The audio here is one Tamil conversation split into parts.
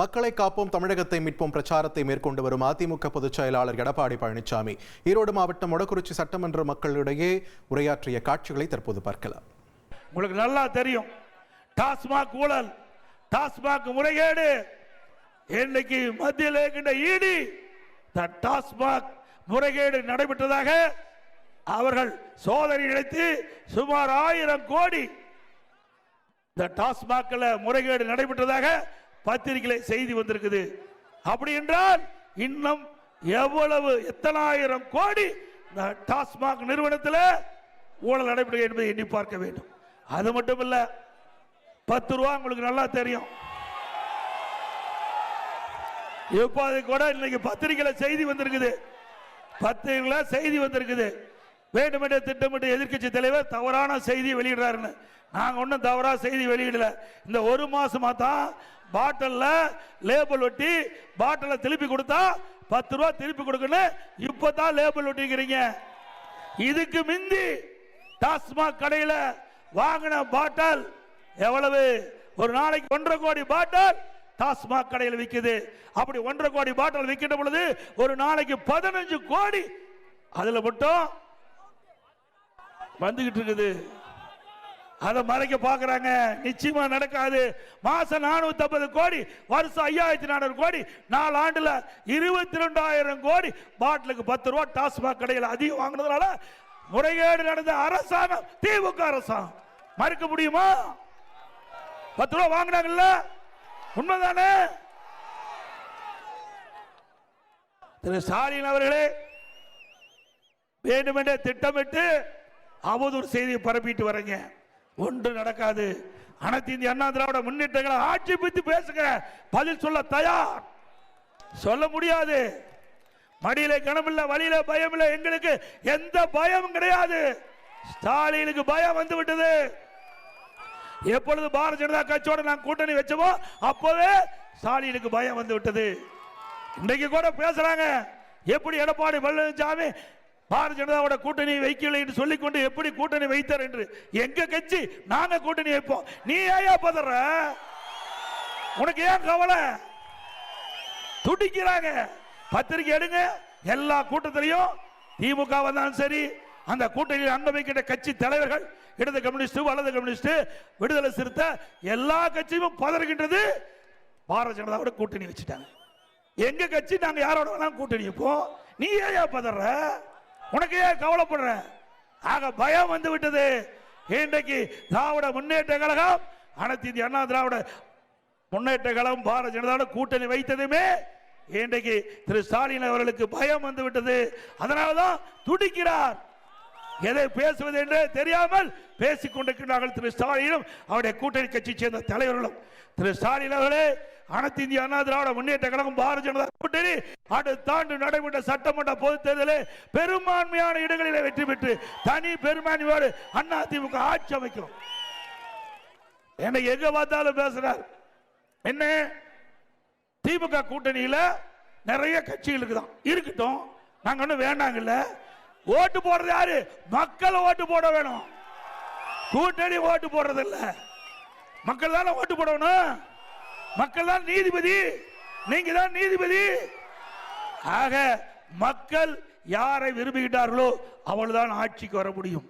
மக்களை காப்போம் தமிழகத்தை மீட்போம் பிரச்சாரத்தை மேற்கொண்டு வரும் அதிமுக பொதுச் செயலாளர் எடப்பாடி பழனிசாமி ஈரோடு மாவட்டம் மொடக்குறிச்சி சட்டமன்ற மக்களிடையே உரையாற்றிய காட்சிகளை தற்போது பார்க்கலாம். உங்களுக்கு நல்லா தெரியும். டாஸ்மாக் ஊழல் டாஸ்மாக் முறைகேடு. இன்னைக்கு மத்தியில் இருக்கின்ற ஈடி டாஸ்மாக் முறைகேடு நடைபெற்றதாக அவர்கள் சோதனை நடத்தி சுமார் ஆயிரம் கோடி இந்த டாஸ்மாக்ல முறைகேடு நடைபெற்றதாக பத்திரிகையில செய்தி வந்திருக்குது. அப்படி என்றால் இன்னும் எவ்வளவு எத்தனாயிரம் கோடி இந்த டாஸ்மாக் நிறுவனத்தில் ஊழல் நடைபெறுகிறது என்பதை எண்ணி பார்க்க வேண்டும். அது மட்டும் இல்ல பத்து ரூபா உங்களுக்கு நல்லா தெரியும். இப்போது கூட இன்னைக்கு பத்திரிகையில செய்தி வந்திருக்குது. பத்திரிகையில செய்தி வந்திருக்குது. வேண்டுமென்றே திட்டமிட்டு எதிர்க்கட்சி தலைவர் தவறான செய்தி வெளியிடுறாருன்னு. நாங்கள் ஒன்றும் தவறாக செய்தி வெளியிடல. இந்த ஒரு மாசமா தான் பாட்டிலில் லேபிள் ஒட்டி பாட்டிலை திருப்பி கொடுத்தா பத்து ரூபா திருப்பி கொடுக்கணும் இப்பதான் லேபிள் ஒட்டிக்கிறீங்க. இதுக்கு மிந்தி டாஸ்மாக் கடையில் வாங்கின பாட்டல் எவ்வளவு? ஒரு நாளைக்கு ஒன்றரை கோடி பாட்டல் டாஸ்மாக் கடையில் விற்குது அப்படி ஒன்றரை கோடி பாட்டில் விற்கின்ற பொழுது ஒரு நாளைக்கு பதினஞ்சு கோடி. அதில் மட்டும் வந்துகிட்டு இருக்குது. அதை மறைக்க பாக்குறாங்க நிச்சயமா நடக்காது. மாசம் நானூத்தி ஐம்பது கோடி வருஷம் ஐயாயிரத்தி நானூறு கோடி நாலு ஆண்டுல இருபத்தி ரெண்டாயிரம் கோடி பாட்டிலுக்கு பத்து ரூபா டாஸ்மாக் கடையில் அதிகம் வாங்கினதுனால முறைகேடு நடந்த அரசாங்கம் திமுக அரசாங்கம். மறுக்க முடியுமா? பத்து ரூபா வாங்கினாங்கல்ல? உண்மைதானே? திரு ஸ்டாலின் அவர்களே வேண்டுமென்றே திட்டமிட்டு அவதூறு செய்தியை பரப்பிட்டு வரீங்க. ஒன்று நடக்காது. அனைத்து இந்திய அண்ணா திராவிட முன்னேற்றங்களை ஆட்சி பத்தி பேசுங்க பதில் சொல்ல தயார். சொல்ல முடியாது. மடியில கனமில்ல வழியில பயம் இல்லை எங்களுக்கு எந்த பயமும் கிடையாது. ஸ்டாலினுக்கு பயம் வந்து விட்டது. எப்பொழுது பாரதிய ஜனதா கட்சியோட நான் கூட்டணி வச்சோமோ அப்போவே ஸ்டாலினுக்கு பயம் வந்து விட்டது. இன்னைக்கு கூட பேசுறாங்க. எப்படி எடப்பாடி பழனிசாமி பாரதிய ஜனதாவோட கூட்டணி வைக்கல என்று சொல்லிக்கொண்டு எப்படி கூட்டணி வைத்தார் என்று? எங்க கட்சி? நாங்க கூட்டணி வைப்போம். நீ ஏயா பதற? உனக்கு ஏன் கவலை? துடிக்கிறாங்க. பத்திரிக்கை எடுங்க. எல்லா கூட்டத்திலையும் திமுக வந்தாலும் சரி அந்த கூட்டணியில் அங்க வைக்கின்ற கட்சி தலைவர்கள் இடது கம்யூனிஸ்ட் வலது கம்யூனிஸ்ட் விடுதலை சிறுத்தை எல்லா கட்சியும் பதறுகின்றது. பாரதிய ஜனதாவோட கூட்டணி வச்சுட்டாங்க. எங்க கட்சி நாங்க யாரோட வேணாலும் கூட்டணி வைப்போம். நீ ஏயா பதற? உனக்கு ஏன் கவலைப்படுற? ஆக பயம் வந்து விட்டது. இன்றைக்கு திராவிட முன்னேற்ற கழகம் அனைத்து இந்திய அண்ணா திராவிட முன்னேற்ற கழகம் பாரதிய ஜனதாவோட கூட்டணி வைத்ததுமே இன்றைக்கு திரு ஸ்டாலின் அவர்களுக்கு பயம் வந்து விட்டது. அதனால்தான் துடிக்கிறார். எதை பேசுவது என்று தெரியாமல் பேசிக் கொண்டிருக்கிறார்கள் திரு ஸ்டாலினும் அவருடைய கூட்டணி கட்சி சேர்ந்த தலைவர்களும். திரு ஸ்டாலின் அவர்களே அனைத்து இந்திய அண்ணா திராவிட முன்னேற்ற கழகம் பாரதிய ஜனதா கூட்டணி அடுத்த ஆண்டு நடைபெற்ற சட்டமன்ற பொது தேர்தலில் பெரும்பான்மையான இடங்களில் வெற்றி பெற்று தனி பெரும்பான்மையோடு அண்ணா திமுக ஆட்சி அமைக்கும். என்னை எங்க பார்த்தாலும் பேசுறார். என்ன? திமுக கூட்டணியில நிறைய கட்சிகள் இருக்குதான் இருக்கட்டும். நாங்க ஒன்றும் வேண்டாங்கல்ல. ஓட்டு போடுறது யாரு? மக்கள் ஓட்டு போட வேணும். கூட்டணி ஓட்டு போடுறது இல்ல மக்கள் தானே ஓட்டு போடணும். மக்கள் தான் நீதிபதி. நீங்க தான் நீதிபதி. ஆக மக்கள் யாரை விரும்புகிறார்களோ அவள்தான் ஆட்சிக்கு வர முடியும்.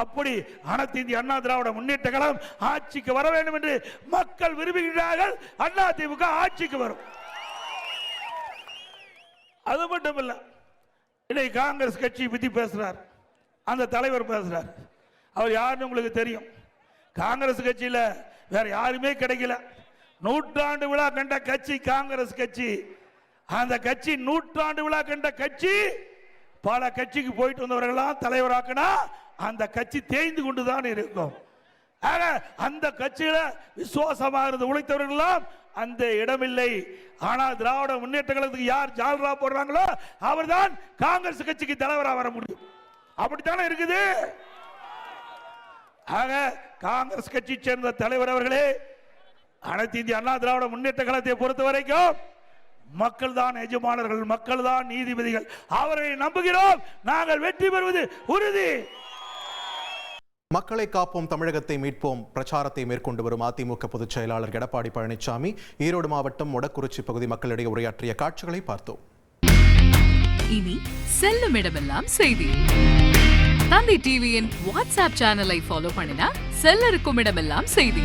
அப்படி அனைத்து இந்திய அண்ணா திராவிட முன்னேற்ற கழகம் ஆட்சிக்கு வர வேண்டும் என்று மக்கள் விரும்புகிறார்கள். அண்ணா திமுக ஆட்சிக்கு வரும். அது மட்டும் இல்ல இன்னைக்கு காங்கிரஸ் கட்சி பத்தி பேசுறார். அந்த தலைவர் பேசுறார். அவர் யாருன்னு உங்களுக்கு தெரியும். காங்கிரஸ் கட்சியில வேற யாருமே கிடைக்கல. நூற்றாண்டு விழா கண்ட கட்சி காங்கிரஸ் கட்சி. அந்த கட்சி நூற்றாண்டு விழா கண்ட கட்சி பல கட்சிக்கு போயிட்டு வந்தவர்கள்லாம் தலைவராக்கினா அந்த கட்சி தேய்ந்து கொண்டுதான் இருக்கும். ஆக அந்த கட்சியில விசுவாசமாக இருந்து உழைத்தவர்கள்லாம் அந்த இடமில்லை. ஆனால் திராவிட முன்னேற்ற கழகத்துக்கு யார் ஜால்ரா போடுறாங்களோ அவர்தான் காங்கிரஸ் கட்சிக்கு தலைவராக வர முடியும். அப்படித்தானே இருக்குது? ஆக காங்கிரஸ் கட்சி சேர்ந்த தலைவர் அவர்களே அனைத்து இந்திய அண்ணா திராவிட முன்னேற்ற கழகத்தை பொறுத்த வரைக்கும் மக்கள் தான் எஜமானர்கள் மக்கள் தான் நீதிபதிகள். அவரை நம்புகிறோம். நாங்கள் வெற்றி பெறுவது உறுதி. மக்களை காப்போம் தமிழகத்தை மீட்போம். பிரச்சாரத்தை மேற்கொண்டு வரும் அதிமுக பொதுச் செயலாளர் எடப்பாடி பழனிசாமி ஈரோடு மாவட்டம் மொடக்குறிச்சி பகுதி மக்களிடையே உரையாற்றிய காட்சிகளை பார்த்தோம். இனி செல்லும் இடமெல்லாம் செய்தி. தந்தி டிவியின் வாட்ஸ்அப் சேனலை ஃபாலோ பண்ணினா செல்ல இருக்கும் இடமெல்லாம் செய்தி.